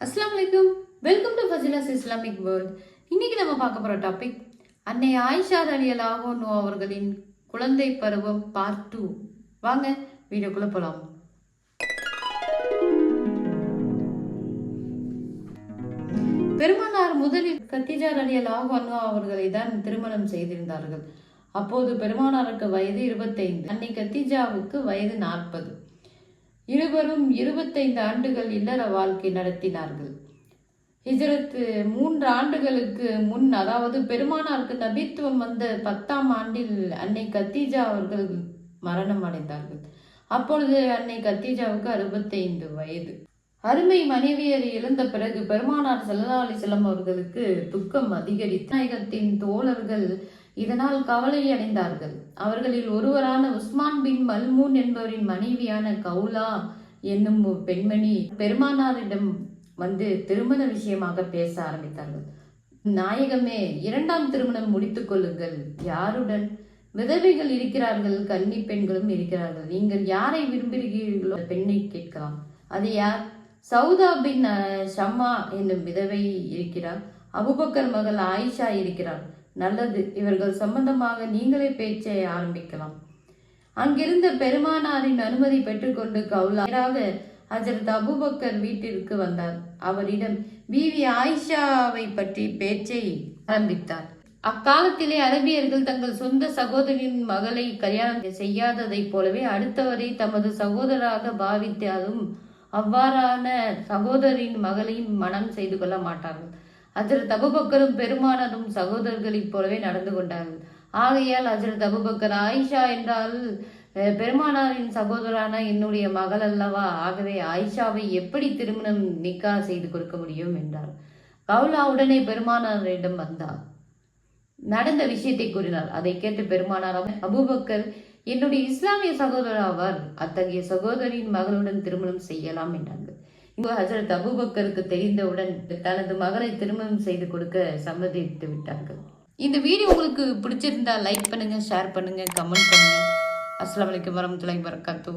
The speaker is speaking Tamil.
அஸ்லாம் வலைக்கம் welcome to Fasila's Islamic world இன்னைக்கு நம்ம பார்க்க போகிற டாபிக் அன்னை ஆயிஷா அலி அலாஹோனு அவர்களின் குழந்தை பருவம் பார்ட் டூ வாங்க வீடியோக்குள்ள போகலாம் பெருமானார் முதலில் கத்திஜா அலி அலாஹோனு அவர்களை தான் திருமணம் செய்திருந்தார்கள். அப்போது பெருமானாருக்கு வயது இருபத்தைந்து அன்னை கத்திஜாவுக்கு வயது நாற்பது. இருவரும் இருபத்தைந்து ஆண்டுகள் இல்லற வாழ்க்கை நடத்தினார்கள். ஹிஜரத்து மூன்று ஆண்டுகளுக்கு முன் அதாவது பெருமானாருக்கு நபித்துவம் வந்த பத்தாம் ஆண்டில் அன்னை கத்தீஜா அவர்கள் மரணம் அடைந்தார்கள். அப்பொழுது அன்னை கத்தீஜாவுக்கு அறுபத்தைந்து வயது. அருமை மனைவியர் இழந்த பிறகு பெருமானார் சல்லா அலிசல்லம் அவர்களுக்கு துக்கம் அதிகரித்து நாயகத்தின் தோழர்கள் இதனால் கவலை அடைந்தார்கள் அவர்களில் ஒருவரான உஸ்மான் பின் மல்மூன் என்பவரின் மனைவியான கவுலா என்னும் பெண்மணி பெருமானாரிடம் வந்து திருமண விஷயமாக பேச ஆரம்பித்தார்கள். நாயகமே இரண்டாம் திருமணம் முடித்துக் கொள்ளுங்கள். யாருடன்? விதவைகள் இருக்கிறார்கள் கன்னி பெண்களும் இருக்கிறார்கள். நீங்கள் யாரை விரும்புகிறீர்களோ பெண்ணை கேட்கலாம். அது யார்? சவுதா பின் ஷம்மா என்னும் விதவை இருக்கிறார். அபுபக்கர் மகள் ஆயிஷா இருக்கிறார். நல்லது. இவர்கள் சம்பந்தமாக நீங்களே பேச்சை ஆரம்பிக்கலாம். அங்கிருந்த பெருமானாரின் அனுமதி பெற்றுக்கொண்டு கவுலாக நேராக ஹஜரத் அபுபக்கர் வீட்டிற்கு வந்தார். அவரிடம் பிவி ஆயிஷாவை பற்றி பேச்சை ஆரம்பித்தார். அக்காலத்திலே அரபியர்கள் தங்கள் சொந்த சகோதரியின் மகளை கல்யாணம் செய்யாததைப் போலவே அடுத்தவரை தமது சகோதராக பாவித்தாலும் அவ்வாறான சகோதரின் மகளையும் மனம் செய்து கொள்ள மாட்டார்கள். அஜரத் அபுபக்கரும் பெருமானரும் சகோதரர்களைப் போலவே நடந்து கொண்டார்கள். ஆகையால் அஜரத் அபுபக்கர் ஆயிஷா என்றால் பெருமானாரின் சகோதரான என்னுடைய மகள் அல்லவா? ஆகவே ஆயிஷாவை எப்படி திருமணம் நிக்கா செய்து கொடுக்க முடியும் என்றார். கவுலா உடனே பெருமானாரிடம் வந்தார். நடந்த விஷயத்தை கூறினார். அதை கேட்டு பெருமானார் அபுபக்கர் என்னுடைய இஸ்லாமிய சகோதரர் ஆவார். அத்தகைய சகோதரியின் மகளுடன் திருமணம் செய்யலாம் என்றார்கள். இங்கு ஹசரத் அபுபக்கருக்கு தெரிந்தவுடன் தனது மகளை திருமணம் செய்து கொடுக்க சம்மதித்து விட்டார்கள் இந்த வீடியோ உங்களுக்கு பிடிச்சிருந்தா லைக் பண்ணுங்க ஷேர் பண்ணுங்க கமெண்ட் பண்ணுங்க. அஸ்லாம் வலைக்கம் வரமத்துலாய் வரகாத்தூ